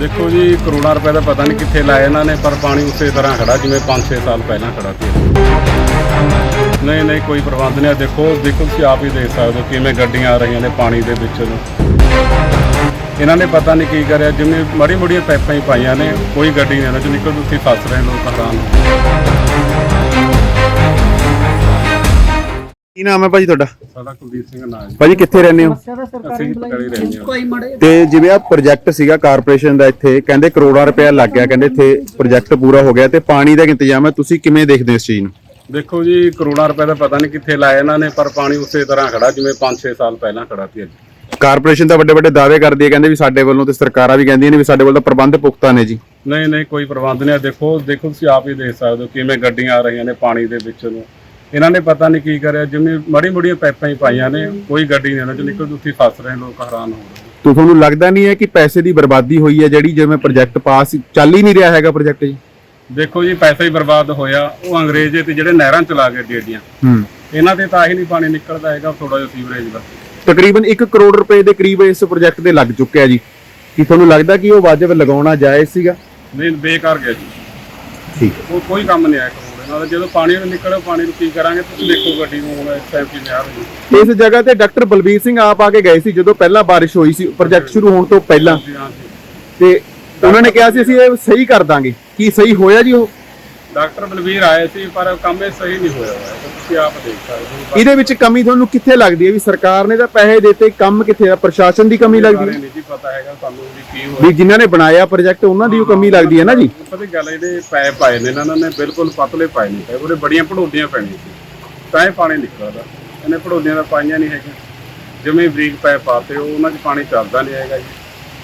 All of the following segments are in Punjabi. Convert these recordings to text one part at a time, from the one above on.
ਦੇਖੋ ਜੀ, ਕਰੋੜਾਂ ਰੁਪਏ ਦਾ ਪਤਾ ਨਹੀਂ ਕਿੱਥੇ ਲਾਇਆ ਇਹਨਾਂ ਨੇ, ਪਰ ਪਾਣੀ ਉਸੇ ਤਰ੍ਹਾਂ ਖੜਾ ਜਿਵੇਂ 5-6 ਸਾਲ ਪਹਿਲਾਂ ਖੜਾ ਸੀ। ਨਹੀਂ ਨਹੀਂ, ਕੋਈ ਪ੍ਰਬੰਧ ਨਹੀਂ ਆ। ਦੇਖੋ ਦੇਖੋ, ਤੁਸੀਂ ਆਪ ਹੀ ਦੇਖ ਸਕਦੇ ਹੋ ਕਿਵੇਂ ਗੱਡੀਆਂ ਆ ਰਹੀਆਂ ਨੇ ਪਾਣੀ ਦੇ ਵਿੱਚ ਇਹਨਾਂ ਨੇ ਪਤਾ ਨਹੀਂ ਕੀ ਕਰਿਆ। ਜਿਵੇਂ ਮਾੜੀ ਮੋੜੀਆਂ ਪਾਈਪਾਂ ਹੀ ਪਾਈਆਂ ਨੇ, ਕੋਈ ਗੱਡੀ ਨਹੀਂ ਇਹਨਾਂ ਚੋਂ ਨਿਕਲ ਤੁਸੀਂ ਫਸ ਰਹੇ ਲੋਕ ਹੈਰਾਨ ਕੀ ਨਾਮ ਹੈ ਭਾਜੀ ਤੁਹਾਡਾ? ਸਾਡਾ ਕੁਲਦੀਪ ਸਿੰਘ ਨਾਮ ਜੀ। ਭਾਜੀ ਕਿੱਥੇ ਰਹਿੰਦੇ ਹੋ? ਅਸੀਂ ਪਕੜੀ ਰਹੇ ਹਾਂ। ਤੇ ਜਿਵੇਂ ਆ ਪ੍ਰੋਜੈਕਟ ਸੀਗਾ ਕਾਰਪੋਰੇਸ਼ਨ ਦਾ ਇੱਥੇ ਕਹਿੰਦੇ ਕਰੋੜਾਂ ਰੁਪਏ ਲੱਗ ਗਿਆ ਕਹਿੰਦੇ ਇੱਥੇ ਪ੍ਰੋਜੈਕਟ ਪੂਰਾ ਹੋ ਗਿਆ ਤੇ ਪਾਣੀ ਦਾ ਇੰਤਜ਼ਾਮ ਹੈ ਤੁਸੀਂ ਕਿਵੇਂ ਦੇਖਦੇ ਹੋ ਇਸ ਚੀਜ਼ ਨੂੰ? ਦੇਖੋ ਜੀ ਕਰੋੜਾਂ ਰੁਪਏ ਦਾ ਪਤਾ ਨਹੀਂ ਕਿੱਥੇ ਲਾਇਆ ਇਹਨਾਂ ਨੇ ਪਰ ਪਾਣੀ ਉਸੇ ਤਰ੍ਹਾਂ ਖੜਾ ਜਿਵੇਂ 5-6 ਸਾਲ ਪਹਿਲਾਂ ਖੜਾ ਸੀ ਅੱਜ। ਕਾਰਪੋਰੇਸ਼ਨ ਤਾਂ ਵੱਡੇ ਵੱਡੇ ਦਾਅਵੇ ਕਰਦੀ ਹੈ ਕਹਿੰਦੇ ਵੀ ਸਾਡੇ ਵੱਲੋਂ ਤੇ ਸਰਕਾਰਾਂ ਵੀ ਕਹਿੰਦੀਆਂ ਨੇ ਵੀ ਸਾਡੇ ਵੱਲ ਤਾਂ ਪ੍ਰਬੰਧ ਪੁਖਤਾ ਨੇ ਜੀ। ਨਹੀਂ ਨਹੀਂ ਕੋਈ ਪ੍ਰਬੰਧ ਨਹੀਂ ਆ ਦੇਖੋ ਦੇਖੋ ਤੁਸੀਂ ਆਪ ਹੀ ਦੇਖ ਸਕਦੇ ਹੋ ਕਿਵੇਂ ਗੱਡੀਆਂ ਆ ਰਹੀਆਂ ਨੇ ਪਾਣੀ ਦੇ ਵਿੱਚ ਨੂੰ। ਇਹਨਾਂ ਨੇ ਪਤਾ ਨਹੀਂ ਕੀ ਕਰਿਆ ਜਿਵੇਂ ਮੜੀ ਮੜੀਆਂ ਪਾਈਪਾਂ ਹੀ ਪਾਈਆਂ ਨੇ ਕੋਈ ਗੱਡੀ ਨਹੀਂ ਇਹਨਾਂ ਚੋਂ ਨਿਕਲ ਤੁਸੀਂ ਫਸ ਰਹੇ ਲੋਕ ਹੈਰਾਨ ਹੋ ਰਹੇ। ਤੋ ਤੁਹਾਨੂੰ ਲੱਗਦਾ ਨਹੀਂ ਹੈ ਕਿ ਪੈਸੇ ਦੀ ਬਰਬਾਦੀ ਹੋਈ ਹੈ ਜਿਹੜੀ ਜਿਵੇਂ ਪ੍ਰੋਜੈਕਟ ਪਾਸ ਚੱਲ ਹੀ ਨਹੀਂ ਰਿਹਾ ਹੈਗਾ ਪ੍ਰੋਜੈਕਟ ਜੀ? ਦੇਖੋ ਜੀ ਪੈਸਾ ਹੀ ਬਰਬਾਦ ਹੋਇਆ ਉਹ ਅੰਗਰੇਜ਼ੇ ਤੇ ਜਿਹੜੇ ਨਹਿਰਾਂ ਚਲਾ ਗਏ ਡੇਡੀਆਂ ਹੂੰ। ਇਹਨਾਂ ਤੇ ਤਾਂ ਹੀ ਨਹੀਂ ਪਾਣੀ ਨਿਕਲਦਾ ਹੈਗਾ ਥੋੜਾ ਜਿਹਾ ਸੀਵਰੇਜ ਦਾ। ਤਕਰੀਬਨ 1 ਕਰੋੜ ਰੁਪਏ ਦੇ ਕਰੀਬ ਇਸ ਪ੍ਰੋਜੈਕਟ ਦੇ ਲੱਗ ਚੁੱਕਿਆ ਜੀ। ਕੀ ਤੁਹਾਨੂੰ ਲੱਗਦਾ ਕਿ ਉਹ ਵਾਜਬ ਲਗਾਉਣਾ ਜਾਇਜ਼ ਸੀਗਾ? ਨਹੀਂ ਬੇਕਾਰ ਗਿਆ ਜੀ। ਠੀਕ। ਉਹ ਕੋਈ ਕੰਮ ਨਹੀਂ ਆਇਆ। ਜਦੋਂ ਪਾਣੀ ਨੂੰ ਨਿਕਲਿਆ ਪਾਣੀ ਨੂੰ ਕੀ ਕਰਾਂਗੇ? ਤੁਸੀਂ ਦੇਖੋ ਗੱਡੀ ਨੂੰ ਹੁਣ ਇਸ ਟਾਈਮ ਕਿਵੇਂ ਆ ਰਹੀ ਹੈ। ਇਸ ਜਗ੍ਹਾ ਤੇ ਡਾਕਟਰ ਬਲਬੀਰ ਸਿੰਘ ਆਪ ਆ ਕੇ ਗਏ ਸੀ ਜਦੋਂ ਪਹਿਲਾਂ ਬਾਰਿਸ਼ ਹੋਈ ਸੀ ਪ੍ਰੋਜੈਕਟ ਸ਼ੁਰੂ ਹੋਣ ਤੋਂ ਪਹਿਲਾਂ। ਤੇ ਉਹਨਾਂ ਨੇ ਕਿਹਾ ਸੀ ਅਸੀਂ ਇਹ ਸਹੀ ਕਰ ਦਾਂਗੇ। ਕੀ ਸਹੀ ਹੋਇਆ ਜੀ ਉਹ? ਡਾਕਟਰ ਬਲਵੀਰ ਆਏ ਸੀ ਪਰ ਕੰਮ ਇਹ ਸਹੀ ਨਹੀਂ ਹੋਇਆ ਹੋਇਆ। ਤਾਂ ਤੁਸੀਂ ਆਪ ਦੇਖ ਸਕਦੇ ਹੋ। ਇਹਦੇ ਵਿੱਚ ਕਮੀ ਤੁਹਾਨੂੰ ਕਿੱਥੇ ਲੱਗਦੀ ਹੈ? ਵੀ ਸਰਕਾਰ ਨੇ ਤਾਂ ਪੈਸੇ ਦਿੱਤੇ ਕੰਮ ਕਿੱਥੇ ਆ? ਪ੍ਰਸ਼ਾਸਨ ਦੀ ਕਮੀ ਲੱਗਦੀ ਹੈ? ਨਹੀਂ ਜੀ ਪਤਾ ਹੈਗਾ ਸਾਨੂੰ ਵੀ ਕੀ ਹੋਇਆ। ਵੀ ਜਿਨ੍ਹਾਂ ਨੇ ਬਣਾਇਆ ਪ੍ਰੋਜੈਕਟ ਉਹਨਾਂ ਦੀ ਉਹ ਕਮੀ ਲੱਗਦੀ ਹੈ ਨਾ ਜੀ? ਪਤਾ ਗੱਲ ਇਹਦੇ ਪੈਪ ਪਾਏ ਨੇ ਇਹਨਾਂ ਨੇ ਬਿਲਕੁਲ ਪਤਲੇ ਪਾਏ ਪਏ ਉਹਦੇ ਬੜੀਆਂ ਭੜੋਡੀਆਂ ਪੈਣੀਆਂ ਸੀ। ਤਾਂ ਇਹ ਪਾਣੀ ਨਿਕਲਦਾ। ਇਹਨੇ ਭੜੋਡੀਆਂ ਦਾ ਪਾਈਆਂ ਨਹੀਂ ਹੈਗੀਆਂ। ਜਿਵੇਂ ਬਰੀਕ ਪੈਪ ਪਾਤੇ ਉਹ ਉਹਨਾਂ 'ਚ ਪਾਣੀ ਚੱਲਦਾ ਨਹੀਂ ਹੈਗਾ ਜੀ।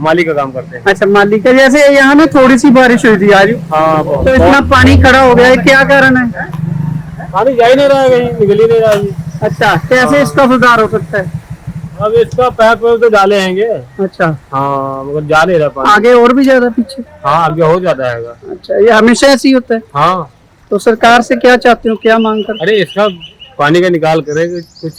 माली का काम करते हैं। अच्छा माली का जैसे यहाँ ना थोड़ी सी बारिश हुई थी आज हाँ तो इतना पानी खड़ा हो गया है क्या कारण है? पानी जा ही नहीं रहा है कहीं निकल ही नहीं रहा है। अच्छा कैसे इसका सुधार हो सकता है? अब इसका पैप तो डाले हैंगे। अच्छा। हाँ मगर जा नहीं रहा पानी। आगे और भी ज़्यादा पीछे? हाँ आगे हो जाता है अच्छा ये हमेशा ऐसे ही होता है? हाँ। तो सरकार से क्या चाहते हो क्या मांग कर अरे इसका पानी का निकाल करे कुछ